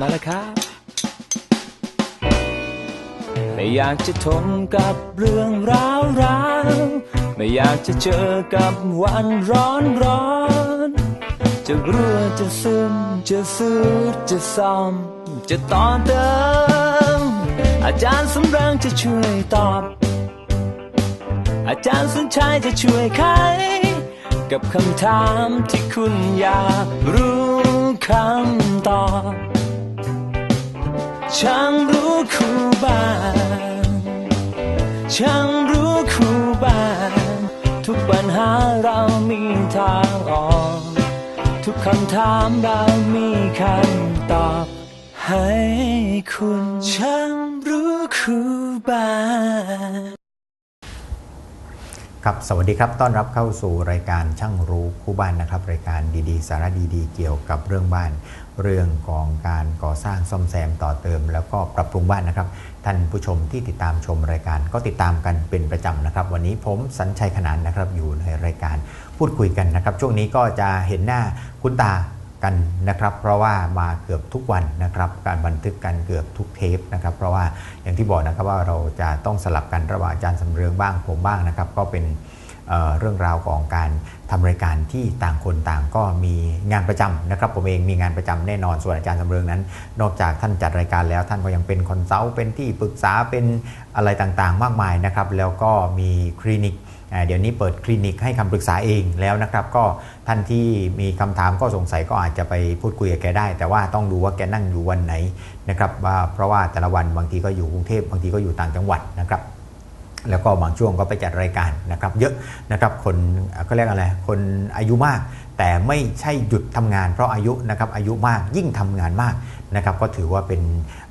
มาแล้วครับ ไม่อยากจะทนกับเรื่องราวราวไม่อยากจะเจอกับวันร้อนร้อนจะรั่วจะซึมจะซื้อจะซ่อมจะต่อเติม อาจารย์สำเริงจะช่วยตอบ อาจารย์สนชัยจะช่วยไขกับคำถามที่คุณอยากรู้คำตอบ ช่างรู้คู่บ้านช่างรู้คู่บ้าน ทุกปัญหาเรามีทางออก ทุกคำถามเรามีคำตอบ ให้คุณช่างรู้คู่บ้าน ครับสวัสดีครับ ต้อนรับเข้าสู่รายการช่างรู้คู่บ้านนะครับ รายการดีๆ สาระดีๆ เกี่ยวกับเรื่องบ้าน เรื่องของการก่อสร้างซ่อมแซมต่อเติม แล้วก็ปรับปรุงบ้านนะครับ ท่านผู้ชมที่ติดตามชมรายการก็ติดตามกันเป็นประจำนะครับ วันนี้ผมสัญชัยขนานนะครับอยู่ในรายการพูดคุยกันนะครับ ช่วงนี้ก็จะเห็นหน้าคุณตา กันนะครับ เพราะว่ามาเกือบทุกวันนะครับ การบันทึกกันเกือบทุกเทปนะครับ เพราะว่าอย่างที่บอกนะครับว่าเราจะต้องสลับกันระหว่างอาจารย์สำเรืองบ้างผมบ้างนะครับ ก็เป็นเเรื่องราวของการทำรายการที่ต่างคนต่างก็มีงานประจำนะครับ ผมเองมีงานประจำแน่นอน ส่วนอาจารย์สำเริงนั้น นอกจากท่านจัดรายการแล้ว ท่านก็ยังเป็นคอนซัลท์เป็นที่ปรึกษาเป็นอะไรต่างๆ มากมายนะครับ แล้วก็มีคลินิก เดี๋ยวนี้เปิดคลินิกให้คำปรึกษาเองแล้วนะครับ ก็ท่านที่มีคำถามก็สงสัยก็อาจจะไปพูดคุยกับแกได้ แต่ว่าต้องดูว่าแกนั่งอยู่วันไหนนะครับว่าเพราะว่าแต่ละวันบางทีก็อยู่กรุงเทพบางทีก็อยู่ต่างจังหวัดนะครับ แล้วก็บางช่วงก็ไปจัดรายการนะครับเยอะนะครับคนก็เรียกอะไรคนอายุมาก แต่ไม่ใช่หยุดทำงานเพราะอายุนะครับอายุมากยิ่งทำงานมากนะครับก็ถือว่าเป็น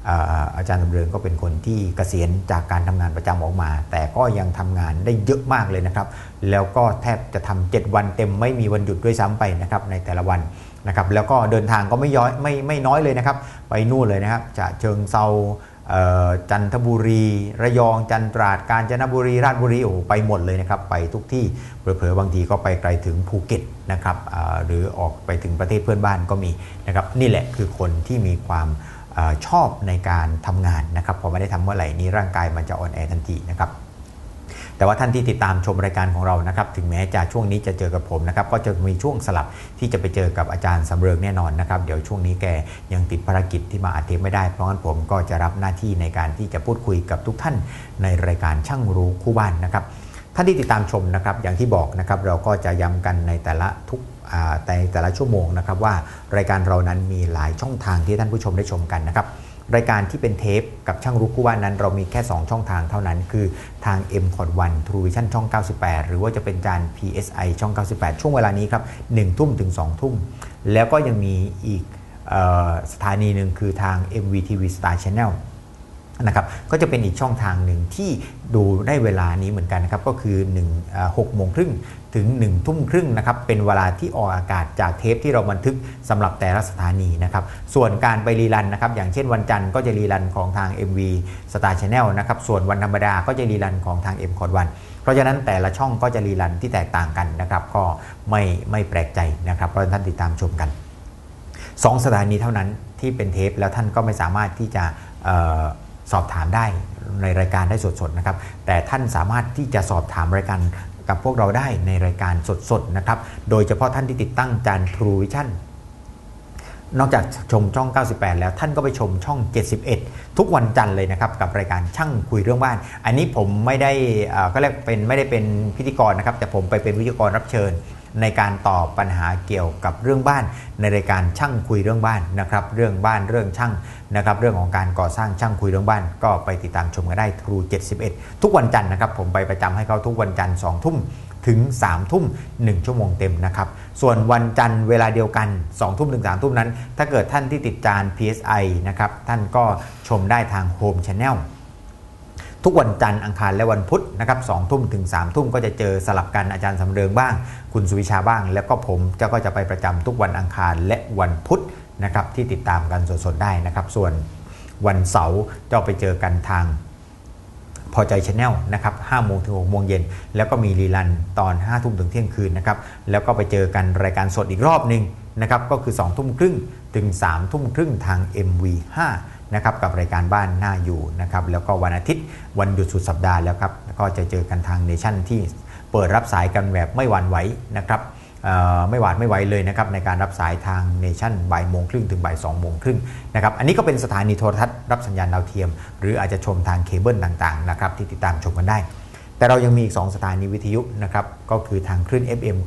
เอ่อาจารย์สำเริงก็เป็นคนที่เกษียณจากการทำงานประจำออกมา แต่ก็ยังทำงานได้เยอะมากเลยนะครับ แล้วก็แทบจะทำ7วันเต็มไม่มีวันหยุดด้วยซ้ำไปนะครับในแต่ละวันนะครับแล้วก็เดินทางก็ไม่ย้อยไม่ไม่น้อยเลยนะครับ ไปนู่นเลยนะครับจะเชิงเซา จันทบุรี ระยองจันตราดกาญจนบุรี ราชบุรีโอ้ไปหมดเลยนะครับ ไปทุกที่เผลอๆบางทีก็ไปไกลถึงภูเก็ตนะครับหรือออกไปถึงประเทศเพื่อนบ้านก็มีนะครับนี่แหละคือคนที่มีความอชอบในการทำงานนะครับพอไม่ได้ทำเมื่อไหร่นี้ร่างกายมันจะอ่อนแอทันทีนะครับ แต่ว่าท่านที่ติดตามชมรายการของเรานะครับถึงแม้จะช่วงนี้จะเจอกับผมนะครับก็จะมีช่วงสลับที่จะไปเจอกับอาจารย์สำเริงแน่นอนนะครับเดี๋ยวช่วงนี้แกยังติดภารกิจที่มาอัดเทปไม่ได้เพราะงั้นผมก็จะรับหน้าที่ในการที่จะพูดคุยกับทุกท่านในรายการช่างรู้คู่บ้านนะครับท่านที่ติดตามชมนะครับอย่างที่บอกนะครับเราก็จะย้ำกันในแต่ละทุกอ่าในแต่ละชั่วโมงนะครับว่ารายการเรานั้นมีหลายช่องทางที่ท่านผู้ชมได้ชมกันนะครับ รายการที่เป็นเทปกับช่างรู้คู่ว่านนั้น เรามีแค่ 2 ช่องทางเท่านั้น คือทาง m c o t 1 True Vision ช่อง 98 หรือว่าจะเป็นจาน PSI ช่อง 98 ช่วงเวลานี้ครับ1ทุ่มถึง2ทุ่ม แล้วก็ยังมีอีกออสถานีหนึ่งคือทาง MVTV Star Channel นะครับก็จะเป็นอีกช่องทางหนึ่งที่ดูได้เวลานี้เหมือนกันนะครับก็คือ1เอ่อ6โมงครึ่งถึง 1 ทุ่มครึ่งนะครับเป็นเวลาที่ออกอากาศจากเทปที่เราบันทึกสำหรับแต่ละสถานีนะครับส่วนการไปรีรันนะครับอย่างเช่นวันจันทร์ก็จะรีรันของทาง MV Star Channel นะครับส่วนวันธรรมดาก็จะรีรันของทาง M c o t 1เพราะฉะนั้นแต่ละช่องก็จะรีรันที่แตกต่างกันนะครับก็ไม่ไม่แปลกใจนะครับเพราะท่านติดตามชมกันสองสถานีเท่านั้นที่เป็นเทปแล้วท่านก็ไม่สามารถที่จะ สอบถามได้ในรายการได้สดๆนะครับ แต่ท่านสามารถที่จะสอบถามรายการกับพวกเราได้ในรายการสดๆนะครับ โดยเฉพาะท่านที่ติดตั้งจาน True Vision นอกจากชมช่อง 98 แล้วท่านก็ไปชมช่อง 71 ทุกวันจันทร์เลยนะครับ กับรายการช่างคุยเรื่องบ้าน อันนี้ผมไม่ได้อ่อก็เรียกเป็นไม่ได้เป็นพิธีกรนะครับ แต่ผมไปเป็นวิทยกรรับเชิญ ในการตอบปัญหาเกี่ยวกับเรื่องบ้าน ในรายการช่างคุยเรื่องบ้านนะครับเรื่องบ้านเรื่องช่างนะครับเรื่องของการก่อสร้างช่างคุยเรื่องบ้าน ก็ไปติดตามชมกันได้ True 71 ทุกวันจันทร์นะครับผมไปประจำให้เขาทุกวันจันทร์2ทุ่มถึง3ทุ่ม 1 ชั่วโมงเต็มนะครับ ส่วนวันจันทร์เวลาเดียวกัน 2 ทุ่มถึง3ทุ่มนั้น ถ้าเกิดท่านที่ติดจาน PSI นะครับ ท่านก็ชมได้ทาง Home Channel ทุกวันจันทร์อังคารและวันพุธนะครับสองทุ่มถึง3ามทุ่มก็จะเจอสลับกันอาจารย์สำเริงบ้าง คุณสุวิชาบ้าง แล้วก็ผมจะก็จะไปประจำทุกวันอังคารและวันพุธนะครับที่ติดตามกันสดๆได้นะครับ ส่วนวันเสาร์จะไปเจอกันทางพอใจชาแนลนะครับ5โมงถึง6โมงเย็น แล้วก็มีรีลันตอน5ทุ่มถึงเที่ยงคืนนะครับ แล้วก็ไปเจอกันรายการสดอีกรอบหนึ่งนะครับ ก็คือ2ทุ่มครึ่งถึง3ทุ่มครึ่งทาง MV5 นะครับกับรายการบ้านหน้าอยู่นะครับแล้วก็วันอาทิตย์วันหยุดสุดสัปดาห์แล้วครับก็จะเจอกันทางเนชั่นที่เปิดรับสายกันแบบไม่หวั่นไหวนะครับไม่หวาดไม่ไหวเลยนะครับในการรับสายทางเนชั่นบ่ายโมงครึ่งถึงบ่ายสองโมงครึ่งนะครับอันนี้ก็เป็นสถานีโทรทัศน์รับสัญญาณดาวเทียม หรืออาจจะชมทางเคเบิลต่างๆนะครับที่ติดตามชมกันได้ แต่เรายังมีอีก 2 สถานีวิทยุนะครับก็คือทางคลื่น FM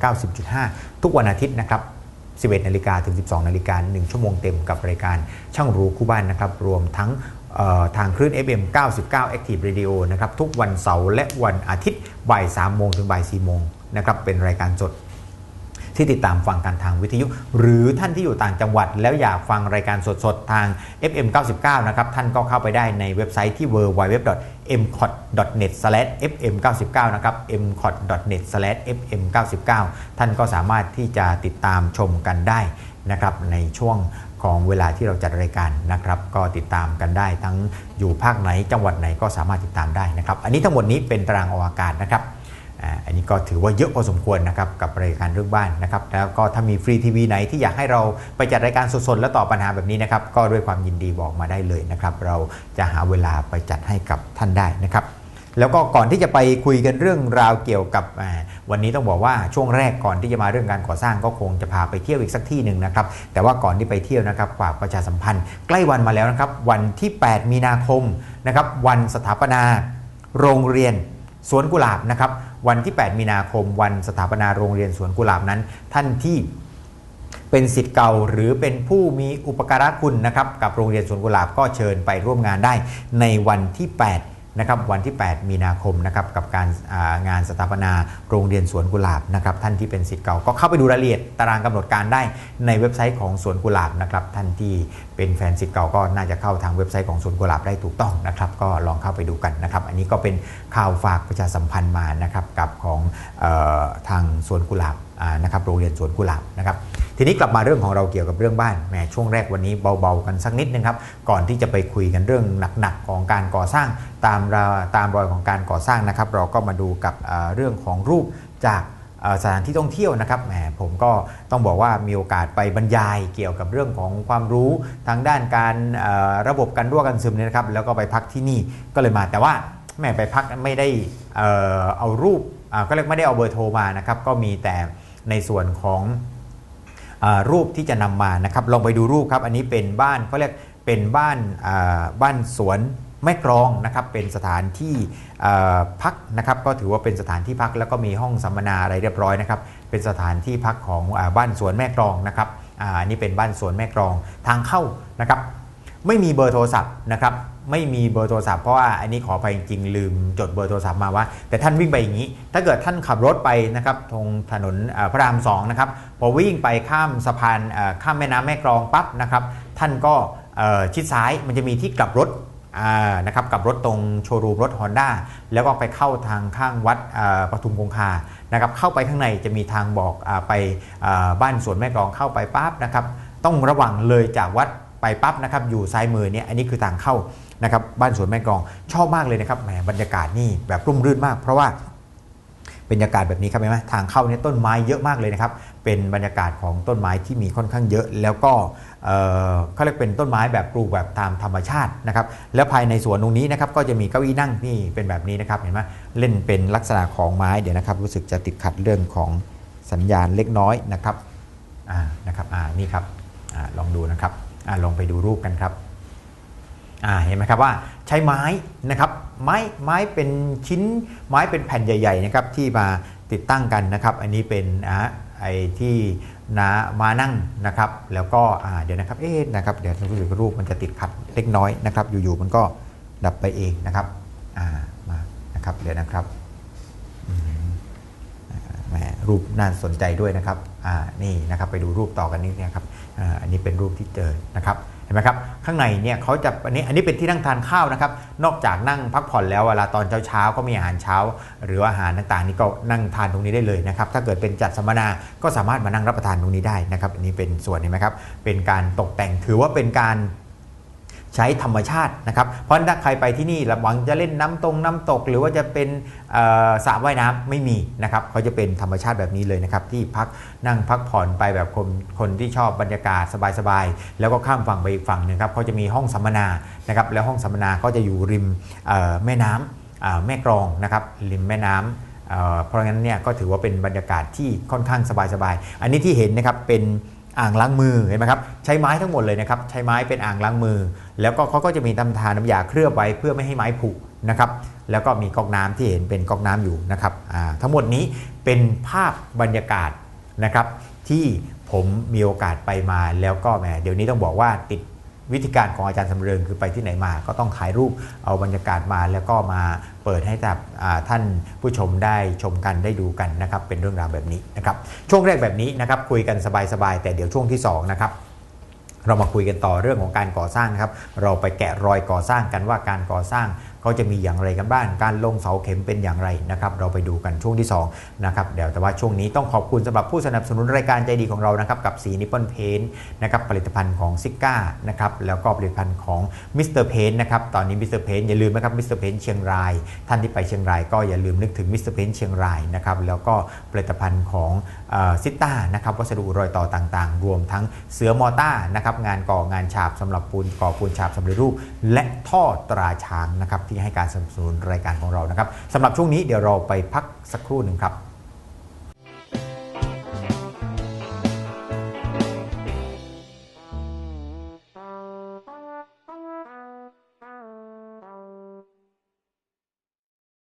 90.5 ทุกวันอาทิตย์นะครับ 11นาฬิกาถึง 12นาฬิกา1ชั่วโมงเต็มกับรายการช่างรู้คู่บ้านนะครับ รวมทั้งทางคลื่น FM 99 Active Radio นะครับ ทุกวันเสาร์และวันอาทิตย์บ่าย3โมงถึงบ่าย4โมงนะครับ เป็นรายการสด ที่ติดตามฟังกันทางวิทยุ หรือท่านที่อยู่ต่างจังหวัด แล้วอยากฟังรายการสดๆ ทาง FM 99 นะครับ ท่านก็เข้าไปได้ในเว็บไซต์ที่ www.mcot.net/fm99 นะครับ mcot.net/fm99 ท่านก็สามารถที่จะติดตามชมกันได้นะครับในช่วงของเวลาที่เราจัดรายการนะครับ ก็ติดตามกันได้ทั้งอยู่ภาคไหนจังหวัดไหนก็สามารถติดตามได้นะครับ อันนี้ทั้งหมดนี้เป็นตารางออกอากาศนะครับ อันนี้ก็ถือว่าเยอะพอสมควรนะครับกับรายการเรื่องบ้านนะครับแล้วก็ถ้ามีฟรีทีวีไหนที่อยากให้เราไปจัดรายการสดๆและตอบปัญหาแบบนี้นะครับก็ด้วยความยินดีบอกมาได้เลยนะครับเราจะหาเวลาไปจัดให้กับท่านได้นะครับแล้วก็ก่อนที่จะไปคุยกันเรื่องราวเกี่ยวกับวันนี้ต้องบอกว่าช่วงแรกก่อนที่จะมาเรื่องการก่อสร้างก็คงจะพาไปเที่ยวอีกสักที่หนึ่งนะครับแต่ว่าก่อนที่ไปเที่ยวนะครับฝากประชาสัมพันธ์ ใกล้วันมาแล้วนะครับวันที่ 8 มีนาคมนะครับวันสถาปนา โรงเรียนสวนกุหลาบนะครับ วันที่ 8 มีนาคม วันสถาปนาโรงเรียนสวนกุหลาบนั้น ท่านที่เป็นสิทธิ์เก่าหรือเป็นผู้มีอุปการะคุณนะครับกับโรงเรียนสวนกุหลาบก็เชิญไปร่วมงานได้ในวันที่ 8 นะครับวันที่ 8 มีนาคมนะครับกับการางานสถาปนาโรงเรียนสวนกุหลาบนะครับท่านที่เป็นสิทธิ์เก่าก็เข้าไปดูรายละเอียดตารางกำหนดการได้ในเว็บไซต์ของสวนกุหลาบนะครับท่านที่เป็นแฟนสิทธิ์เก่าก็น่าจะเข้าทางเว็บไซต์ของสวนกุหลาบได้ถูกต้องนะครับก็ลองเข้าไปดูกันนะครับอันนี้ก็เป็นข่าวฝากประชาสัมพันธ์มานะครับกับของออทางสวนกุหลาบ นะครับโรงเรียนสวนกุหลาบนะครับทีนี้กลับมาเรื่องของเราเกี่ยวกับเรื่องบ้านแหมช่วงแรกวันนี้เบาๆกันสักนิดนึงครับก่อนที่จะไปคุยกันเรื่องหนักๆของการก่อสร้างตามราตามรอยของการก่อสร้างนะครับ เราก็มาดูกับเรื่องของรูปจากสถานที่ท่องเที่ยวนะครับแหมผมก็ต้องบอกว่ามีโอกาสไปบรรยายเกี่ยวกับเรื่องของความรู้ทางด้านการระบบการรั่วกันซึมเนี่ยนะครับ แล้วก็ไปพักที่นี่ก็เลยมาแต่ว่าแหมไปพักไม่ได้เอารูปก็เรียกไม่ได้เอาเบอร์โทรมานะครับ ก็มีแต่ ในส่วนของอรูปที่จะนำมานะครับ ลองไปดูรูปครับ อันนี้เป็นบ้านเขาเรียกเป็นบ้านบ้านสวนแม่กรองนะครับ เป็นสถานที่พักนะครับ ก็ถือว่าเป็นสถานที่พักแล้วก็มีห้องสัมมนาอะไรเรียบร้อยนะครับ เป็นสถานที่พักของอบ้านสวนแม่กรองนะครับอ่าอันนี้เป็นบ้านสวนแม่กรองทางเข้านะครับ ไม่มีเบอร์โทรศัพท์นะครับ ไม่มีเบอร์โทรศัพท์เพราะว่าอันนี้ขอไปจริงๆลืมจดเบอร์โทรศัพท์มาว่า แต่ท่านวิ่งไปอย่างนี้ ถ้าเกิดท่านขับรถไปนะครับตรงถนนพระรามสองนะครับพอวิ่งไปข้ามสะพานข้ามแม่น้ำแม่กลองปั๊บนะครับท่านก็ชิดซ้ายมันจะมีที่กลับรถนะครับกลับรถตรงโชว์รูมรถ Honda แล้วก็ไปเข้าทางข้างวัดปทุมคงคานะครับเข้าไปข้างในจะมีทางบอกอไปอบ้านสวนแม่กลองเข้าไปปั๊บนะครับต้องระวังเลยจากวัด ไปปั๊บนะครับอยู่ซ้ายมือเนี่ยอันนี้คือทางเข้านะครับบ้านสวนแม่กลองชอบมากเลยนะครับแหมบรรยากาศนี่แบบร่มรื่นมาก เพราะว่าบรรยากาศแบบนี้ครับเห็นไหมทางเข้าเนี่ยต้นไม้เยอะมากเลยนะครับเป็นบรรยากาศของต้นไม้ที่มีค่อนข้างเยอะ แล้วก็เขาเรียกเป็นต้นไม้แบบปลูกแบบตามธรรมชาตินะครับแล้วภายในสวนตรงนี้นะครับก็จะมีเก้าอี้นั่งนี่เป็นแบบนี้นะครับเห็นไหมเล่นเป็นลักษณะของไม้เดี๋ยวนะครับ รู้สึกจะติดขัดเรื่องของสัญญาณเล็กน้อยนะครับอ่านะครับอ่านี่ครับอาลองดูนะครับ อลองไปดูรูปกันครับเห็นไหมครับว่าใช้ไม้นะครับไม้ไม้เป็นชิ้นไม้เป็นแผ่นใหญ่ๆนะครับที่มาติดตั้งกันนะครับ อันนี้เป็นอ่าไอ้ที่นามานั่งนะครับ แล้วก็อ่าเดี๋ยวนะครับเอ๊ะนะครับเดี๋ยวรู้สึกรูปมันจะติดขัดเล็กน้อยนะครับ อยู่ๆมันก็ดับไปเองนะครับอ่ามานะครับเดี๋ยวนะครับแหมรูปน่าสนใจด้วยนะครับอ่านี่นะครับไปดูรูปต่อกันนิดนึงครับ อันนี้เป็นรูปที่เจอนะครับเห็นไหมครับข้างในเนี่ยเขาจะอันนี้อันนี้เป็นที่นั่งทานข้าวนะครับ นอกจากนั่งพักผ่อนแล้วเวลาตอนเช้าเช้าก็มีอาหารเช้า หรืออาหารต่างๆ นี่ก็นั่งทานตรงนี้ได้เลยนะครับถ้าเกิดเป็นจัดสัมมนาก็สามารถมานั่งรับประทานตรงนี้ได้นะครับอันนี้เป็นส่วนเห็นไหมครับเป็นการตกแต่งถือว่าเป็นการ ใช้ธรรมชาตินะครับ เพราะถ้าใครไปที่นี่หวังจะเล่นน้ำตรงน้ำตก หรือว่าจะเป็นสระว่ายน้ำไม่มีนะครับเขาจะเป็นธรรมชาติแบบนี้เลยนะครับ ที่พักนั่งพักผ่อนไปแบบคนคนที่ชอบบรรยากาศสบายๆแล้วก็ข้ามฝั่งไปอีกฝั่งหนึงครับเขาจะมีห้องสัมมนานะครับแล้วห้องสัมมนาก็จะอยู่ริมแม่น้ำอ่าแม่กรองนะครับริมแม่น้ำเอ่อเพราะงั้นเนี่ยก็ถือว่าเป็นบรรยากาศที่ค่อนข้างสบายๆ อันนี้ที่เห็นนะครับเป็น อ่างล้างมือเห็นไหมครับใช้ไม้ทั้งหมดเลยนะครับใช้ไม้เป็นอ่างล้างมือ แล้วก็เขาก็จะมีตำทาน้ำยาเคลือบไว้เพื่อไม่ให้ไม้ผุนะครับแล้วก็มีก๊อกน้ำที่เห็นเป็นก๊อกน้ำอยู่นะครับทั้งหมดนี้เป็นภาพบรรยากาศนะครับที่ผมมีโอกาสไปมาแล้วก็แหมเดี๋ยวนี้ต้องบอกว่าติด วิธีการของอาจารย์สำเริงคือไปที่ไหนมาก็ต้องถ่ายรูปเอาบรรยากาศมาแล้วก็มาเปิดให้กับท่านผู้ชมได้ชมกันได้ดูกันนะครับเป็นเรื่องราวแบบนี้นะครับช่วงแรกแบบนี้นะครับคุยกันสบายๆแต่เดี๋ยวช่วงที่สองนะครับเรามาคุยกันต่อเรื่องของการก่อสร้างนะครับเราไปแกะรอยก่อสร้างกันว่าการก่อสร้าง เขาจะมีอย่างไรกันบ้างการลงเสาเข็มเป็นอย่างไรนะครับเราไปดูกันช่วงที่2นะครับเดี๋ยวแต่ว่าช่วงนี้ต้องขอบคุณสำหรับผู้สนับสนุนรายการใจดีของเรานะครับกับสีนิปปอนเพนนะครับผลิตภัณฑ์ของซิก้านะครับแล้วก็ผลิตภัณฑ์ของมิสเตอร์เพนนะครับตอนนี้มิสเตอร์เพนอย่าลืมนะครับมิสเตอร์เพนเชียงราย ท่านที่ไปเชียงรายก็อย่าลืมนึกถึงมิสเตอร์เพนเชียงรายนะครับแล้วก็ผลิตภัณฑ์ของซิต้านะครับวัสดุรอยต่อต่างๆ รวมทั้งเสือมอต้านะครับงานก่องานฉาบสำหรับปูนก่อปูนฉาบสำเร็จรูป และท่อตราช้างนะครับที่ให้การสนับสนุนรายการของเรานะครับสำหรับช่วงนี้เดี๋ยวเราไปพักสักครู่หนึ่งครับ